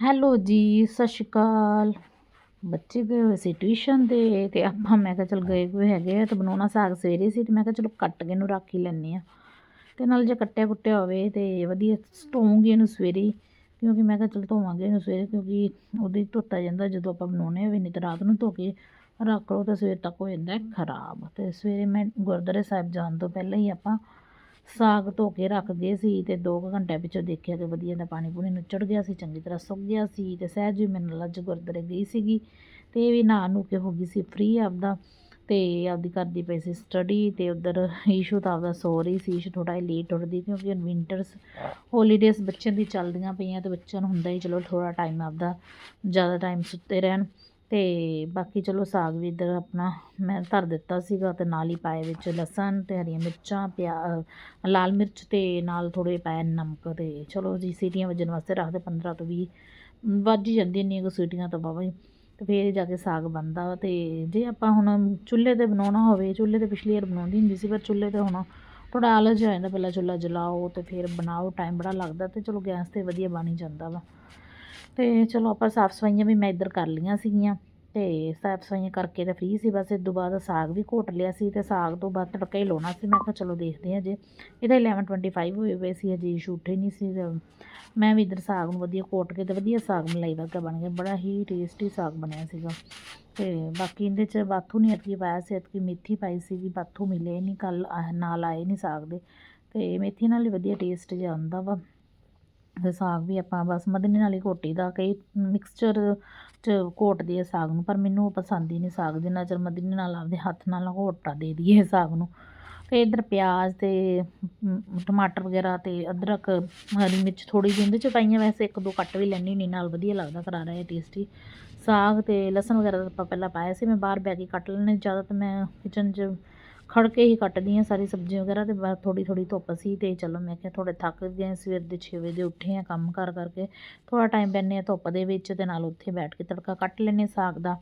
Hello ਜੀ, ਸਤਿ ਸ਼੍ਰੀ ਅਕਾਲ। ਬੱਚੇ ਗਏ ਹੋਏ ਸੀ ਟਿਊਸ਼ਨ 'ਤੇ ਤੇ ਆਪਾਂ ਮੈਂ ਕਿਹਾ ਚਲ ਗਏ ਹੋਏ ਹੈਗੇ ਆ ਤੇ ਬਣਾਉਣਾ ਸਾਗ ਸਵੇਰੇ ਸੀ ਤੇ ਮੈਂ ਕਿਹਾ ਚਲੋ ਕੱਟ ਕੇ ਇਹਨੂੰ ਰੱਖ ਹੀ ਲੈਂਦੇ ਆ ਤੇ ਨਾਲ ਜੇ ਕੱਟਿਆ ਕੁੱਟਿਆ ਹੋਵੇ ਤੇ ਵਧੀਆ ਸਟੋਂਗੇ ਇਹਨੂੰ ਸਵੇਰੇ ਕਿਉਂਕਿ ਮੈਂ ਕਿਹਾ ਚਲ ਧੋਵਾਂਗੇ ਇਹਨੂੰ ਸਵੇਰੇ ਕਿਉਂਕਿ ਉਹਦੇ ਧੋਤਾ ਜਾਂਦਾ ਜਦੋਂ ਆਪਾਂ ਬਣਾਉਣੇ ਹੋਵੇ ਨਹੀਂ ਤਾਂ ਰਾਤ ਨੂੰ ਧੋ ਕੇ ਰੱਖ ਲਓ ਤਾਂ ਸਵੇਰ ਤੱਕ ਹੋ ਜਾਂਦਾ ਖਰਾਬ। ਤੇ ਸਵੇਰੇ ਮੈਂ ਗੁਰਦੁਆਰੇ ਸਾਹਿਬ ਜਾਣ ਤੋਂ ਪਹਿਲਾਂ ਹੀ ਆਪਾਂ ਸਾਗ ਧੋ ਕੇ ਰੱਖ ਗਏ ਸੀ ਤੇ 2 ਘੰਟਿਆਂ ਪਿੱਛੋਂ ਦੇਖਿਆ ਕਿ ਵਧੀਆ ਦਾ ਪਾਣੀ ਪੂਣੀ ਨੁੱਚੜ ਗਿਆ ਸੀ, ਚੰਗੀ ਤਰ੍ਹਾਂ ਸੁੱਕ ਗਿਆ ਸੀ ਤੇ ਸਹਿਜ ਵੀ ਮੇਰੇ ਨਾਲ ਅੱਜ ਗੁਰਦੁਆਰੇ ਗਈ ਸੀਗੀ ਤੇ ਇਹ ਵੀ ਨਹਾ ਨੂੰ ਕੇ ਹੋ ਗਈ ਸੀ ਫ੍ਰੀ ਆਪਦਾ ਤੇ ਆਪਦੀ ਕਰਦੀ ਪਈ ਸੀ ਸਟੱਡੀ ਤੇ ਉਧਰ ਈਸ਼ੂ ਤਾਂ ਆਪਦਾ ਸੋ ਰਹੀ ਸੀ, ਈਸ਼ੂ ਥੋੜਾ ਲੇਟ ਉੱਠਦੀ ਕਿਉਂਕਿ ਹੁਣ ਵਿੰਟਰਸ ਹੌਲੀਡੇਜ਼ ਬੱਚਿਆਂ ਦੀ ਚੱਲਦੀਆਂ ਪਈਆਂ ਤੇ ਬੱਚਿਆਂ ਨੂੰ ਹੁੰਦਾ ਹੀ ਚਲੋ ਥੋੜਾ ਟਾਈਮ ਆਪਦਾ ਜ਼ਿਆਦਾ ਟਾਈਮ ਸੁੱਤੇ ਰਹਿਣ ਤੇ ਬਾਕੀ ਚਲੋ ਸਾਗ ਵੀ ਇੱਧਰ ਆਪਣਾ ਮੈਂ ਧਰ ਦਿੱਤਾ ਸੀਗਾ ਤੇ ਨਾਲ ਹੀ ਪਾਏ ਵਿੱਚ ਲਸਣ ਤੇ ਹਰੀਆਂ ਮਿਰਚਾਂ, ਪਿਆ, ਲਾਲ ਮਿਰਚ ਤੇ ਨਾਲ ਥੋੜੇ ਪਾਇਆ ਨਮਕ ਤੇ ਚਲੋ ਜੀ ਸੀਟੀਆਂ ਵੱਜਣ ਵਾਸਤੇ ਰੱਖਦੇ 15 ਤੋਂ 20 ਵੱਜ ਹੀ ਜਾਂਦੀਆਂ ਇੰਨੀਆਂ ਕੁ ਸੀਟੀਆਂ ਤਾਂ ਬਾਬਾ ਜੀ ਤੇ ਫੇਰ ਜਾ ਕੇ ਸਾਗ ਬਣਦਾ ਤੇ ਜੇ ਆਪਾਂ ਹੁਣ ਚੁੱਲ੍ਹੇ ਤੇ ਬਣਾਉਣਾ ਹੋਵੇ, ਚੁੱਲ੍ਹੇ ਤੇ ਪਿਛਲੀ ਵਾਰ ਬਣਾਉਂਦੀ ਹੁੰਦੀ ਸੀ, ਪਰ ਚੁੱਲ੍ਹੇ ਤੇ ਹੁਣ ਥੋੜਾ ਆਲਸ ਜਿਹਾ ਹੋ ਜਾਂਦਾ, ਪਹਿਲਾਂ ਚੁੱਲ੍ਹਾ ਜਲਾਓ ਤੇ ਫਿਰ ਬਣਾਓ ਟਾਈਮ ਬੜਾ ਲੱਗਦਾ ਤੇ ਚਲੋ ਗੈਸ ਤੇ ਵਧੀਆ ਬਣ ਹੀ ਜਾਂਦਾ ਵਾ। ਤੇ ਚਲੋ ਆਪਾਂ ਸਾਫ਼ ਸਫਾਈਆਂ ਵੀ ਮੈਂ ਇੱਧਰ ਕਰ ਲਈਆਂ ਸੀਗੀਆਂ ਤੇ ਸਾਫ਼ ਸਫਾਈਆਂ ਕਰਕੇ ਤਾਂ ਫ੍ਰੀ ਸੀ, ਬਸ ਇਸ ਤੋਂ ਬਾਅਦ ਸਾਗ ਵੀ ਘੋਟ ਲਿਆ ਸੀ ਤੇ ਸਾਗ ਤੋਂ ਬਾਅਦ ਤੜਕਾ ਹੀ ਲਾਉਣਾ ਸੀ, ਮੈਂ ਕਿਹਾ ਚਲੋ ਦੇਖਦੇ ਹਾਂ ਜੇ। ਇਹਦਾ 11:25 ਹੋਏ ਹੋਏ ਸੀ ਅਜੇ ਇਸ਼ੂ ਉੱਠੇ ਨਹੀਂ ਸੀ ਮੈਂ ਵੀ ਇੱਧਰ ਸਾਗ ਨੂੰ ਵਧੀਆ ਘੋਟ ਕੇ ਤੇ ਵਧੀਆ ਸਾਗ ਮਲਾਈ ਵਰਗਾ ਬਣ ਗਿਆ, ਬੜਾ ਹੀ ਟੇਸਟੀ ਸਾਗ ਬਣਿਆ ਸੀਗਾ। ਤੇ ਬਾਕੀ ਇਹਦੇ 'ਚ ਬਾਥੂ ਨਹੀਂ ਅਤਕੀ ਪਾਇਆ ਸੀ ਅਤਕੀ ਮੇਥੀ ਪਾਈ ਸੀਗੀ, ਬਾਥੂ ਮਿਲੇ ਨਹੀਂ ਕੱਲ ਨਾਲ ਆਏ ਨਹੀਂ ਸਾਗ ਦੇ। ਤੇ ਮੇਥੀ ਨਾਲ ਹੀ ਵਧੀਆ ਟੇਸਟ ਜਿਹਾ ਆਉਂਦਾ ਵਾ। ਤੇ ਸਾਗ ਵੀ ਆਪਾਂ ਬਸ ਮਧਨੀ ਨਾਲ ਹੀ ਘੋਟੀ ਦਾ ਕਈ ਮਿਕਸਚਰ 'ਚ ਘੋਟਦੇ ਆ ਸਾਗ ਨੂੰ, ਪਰ ਮੈਨੂੰ ਉਹ ਪਸੰਦ ਹੀ ਨਹੀਂ ਸਾਗ, ਜਿੰਨਾ ਚਿਰ ਮਧਨੀ ਨਾਲ ਆਪਦੇ ਹੱਥ ਨਾਲ ਘੋਟਾ ਦੇ ਦਈਏ ਸਾਗ ਨੂੰ। ਤੇ ਇਧਰ ਪਿਆਜ਼ ਤੇ ਟਮਾਟਰ ਵਗੈਰਾ ਤੇ ਅਦਰਕ, ਹਰੀ ਮਿਰਚ ਥੋੜੀ ਜਿਹੀ ਉਹਦੇ 'ਚ ਪਾਈਆਂ ਵੈਸੇ ਇੱਕ ਦੋ ਕੱਟ ਵੀ ਲੈਣੀ ਹੁੰਦੀ, ਨਾਲ ਵਧੀਆ ਲੱਗਦਾ ਕਰਾਰਾ ਜਿਹਾ ਟੇਸਟੀ ਸਾਗ ਤੇ ਲਸਣ ਵਗੈਰਾ ਤਾਂ ਆਪਾਂ ਪਹਿਲਾਂ ਪਾਇਆ ਸੀ, ਮੈਂ ਬਾਹਰ ਬੈ ਕੇ ਕੱਟ ਲੈਣੇ ਜ਼ਿਆਦਾ ਤਾਂ ਮੈਂ ਕਿਚਨ 'ਚ ਖੜ ਕੇ ਹੀ ਕੱਟਦੀ ਹਾਂ ਸਾਰੀ ਸਬਜ਼ੀ ਵਗੈਰਾ ਤੇ ਬਸ ਥੋੜੀ ਥੋੜੀ ਧੁੱਪ ਸੀ ਤੇ ਚਲੋ ਮੈਂ ਕਿਹਾ ਥੋੜੇ ਥੱਕ ਗਏ ਸਵੇਰ ਦੇ 6 ਵਜੇ ਉੱਠੇ ਆ ਕੰਮ ਕਰ ਕਰਕੇ। ਥੋੜਾ ਟਾਈਮ ਬੈਠਨੇ ਆ ਧੁੱਪ ਦੇ ਵਿੱਚ ਤੇ ਨਾਲ ਉੱਥੇ ਬੈਠ ਕੇ ਤੜਕਾ ਕੱਟ ਲੈਨੇ ਸਾਗ ਦਾ।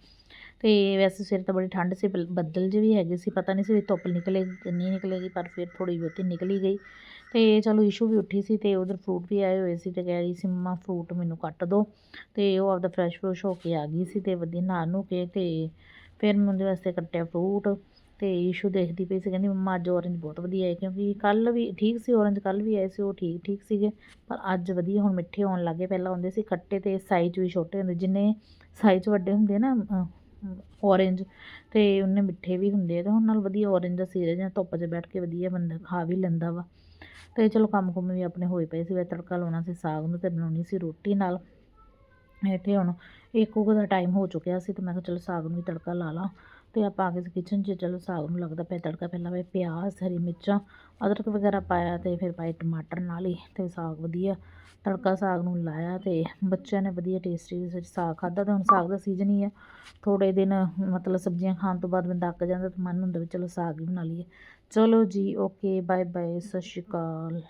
ਤੇ ਵੈਸੇ ਸਵੇਰ ਤਾਂ ਬੜੀ ਠੰਡ ਸੀ, ਬਲ- ਬੱਦਲ ਜਿਹੇ ਵੀ ਹੈਗੇ ਸੀ, ਪਤਾ ਨਹੀਂ ਸੀ ਵੀ ਧੁੱਪ ਨਿਕਲੇਗੀ ਕਿ ਨਹੀਂ ਨਿਕਲੇਗੀ, ਪਰ ਫਿਰ ਥੋੜੀ ਬਹੁਤੀ ਨਿਕਲੀ ਗਈ। ਤੇ ਚਲੋ ਇਸ਼ੂ ਵੀ ਉੱਠੀ ਸੀ ਤੇ ਉਧਰ ਫਰੂਟ ਵੀ ਆਏ ਹੋਏ ਸੀ ਤੇ ਕਹਿ ਰਹੀ ਸੀ, ਮੰਮਾ ਫਰੂਟ ਮੈਨੂੰ ਕੱਟ ਦਿਓ ਤੇ ਉਹ ਆਪਦਾ ਫਰੈਸ਼ ਫਰੂਸ਼ ਹੋ ਕੇ ਆ ਗਈ ਸੀ ਤੇ ਵਧੀਆ ਨਹਾ ਨੂ ਕੇ ਤੇ ਫਿਰ ਮੈਂ ਉਹਦੇ ਵਾਸਤੇ ਕੱਟਿਆ ਫਰੂਟ ਤੇ ਇਸ਼ੂ ਦੇਖਦੀ ਪਈ ਸੀ, ਕਹਿੰਦੀ ਮੰਮਾ ਅੱਜ ਔਰੰਜ ਬਹੁਤ ਵਧੀਆ ਹੈ, ਕਿਉਂਕਿ ਕੱਲ ਵੀ ਠੀਕ ਸੀ ਔਰੰਜ ਕੱਲ ਵੀ ਆਏ ਸੀ, ਉਹ ਠੀਕ ਠੀਕ ਸੀਗੇ, ਪਰ ਅੱਜ ਵਧੀਆ, ਹੁਣ ਮਿੱਠੇ ਆਉਣ ਲੱਗੇ, ਪਹਿਲਾਂ ਆਉਂਦੇ ਸੀ ਖੱਟੇ ਤੇ ਸਾਈਜ਼ ਵੀ ਛੋਟੇ ਹੁੰਦੇ, ਜਿੰਨੇ ਸਾਈਜ਼ ਵੱਡੇ ਹੁੰਦੇ ਨਾ ਔਰੰਜ ਤੇ ਉਹਨੇ ਮਿੱਠੇ ਵੀ ਹੁੰਦੇ ਆ, ਤੇ ਹੁਣ ਨਾਲ ਵਧੀਆ ਔਰੰਜ ਦਾ ਸੀਜ਼ਨ ਜਾਂ ਧੁੱਪ 'ਚ ਬੈਠ ਕੇ ਵਧੀਆ ਬੰਦਾ ਖਾ ਵੀ ਲੈਂਦਾ ਵਾ। ਤੇ ਚਲੋ ਕੰਮ ਕੁੰਮ ਵੀ ਆਪਣੇ ਹੋਏ ਪਏ ਸੀ ਵੇ ਤੜਕਾ ਲਾਉਣਾ ਸੀ ਸਾਗ ਨੂੰ ਤੇ ਬਣਾਉਣੀ ਸੀ ਰੋਟੀ ਨਾਲ। ਇੱਥੇ ਹੁਣ ਇੱਕ ਕੁ ਦਾ ਟਾਈਮ ਹੋ ਚੁੱਕਿਆ ਸੀ ਤੇ ਮੈਂ ਕਿਹਾ ਚਲੋ ਸਾਗ ਨੂੰ ਵੀ ਤੜਕਾ ਲਾ ਲਾਂ। ਤੇ ਆਪਾਂ ਆ ਗਏ ਕਿਚਨ 'ਚ, ਚਲੋ ਸਾਗ ਨੂੰ ਲੱਗਦਾ ਪਿਆ ਤੜਕਾ, ਪਹਿਲਾਂ ਵੇ ਪਿਆਜ਼, ਹਰੀ ਮਿਰਚਾਂ, ਅਦਰਕ ਵਗੈਰਾ ਪਾਇਆ ਤੇ ਫਿਰ ਪਾਏ ਟਮਾਟਰ ਨਾਲ ਹੀ ਤੇ ਸਾਗ ਵਧੀਆ। ਤੜਕਾ ਸਾਗ ਨੂੰ ਲਾਇਆ ਤੇ ਬੱਚਿਆਂ ਨੇ ਵਧੀਆ ਟੇਸਟੀ ਸਾਗ ਖਾਦਾ ਤੇ ਹੁਣ ਸਾਗ ਦਾ ਸੀਜ਼ਨ ਹੀ ਆ। ਥੋੜੇ ਦਿਨ ਮਤਲਬ ਸਬਜ਼ੀਆਂ ਖਾਣ ਤੋਂ ਬਾਅਦ ਬੰਦਾ ਅੱਕ ਜਾਂਦਾ ਤਾਂ ਮਨ ਹੁੰਦਾ ਵੀ ਚਲੋ ਸਾਗ ਹੀ ਬਣਾ ਲਈਏ। ਚਲੋ ਜੀ ਓਕੇ ਬਾਏ ਬਾਏ ਸਤਿ ਸ਼੍ਰੀ ਅਕਾਲ।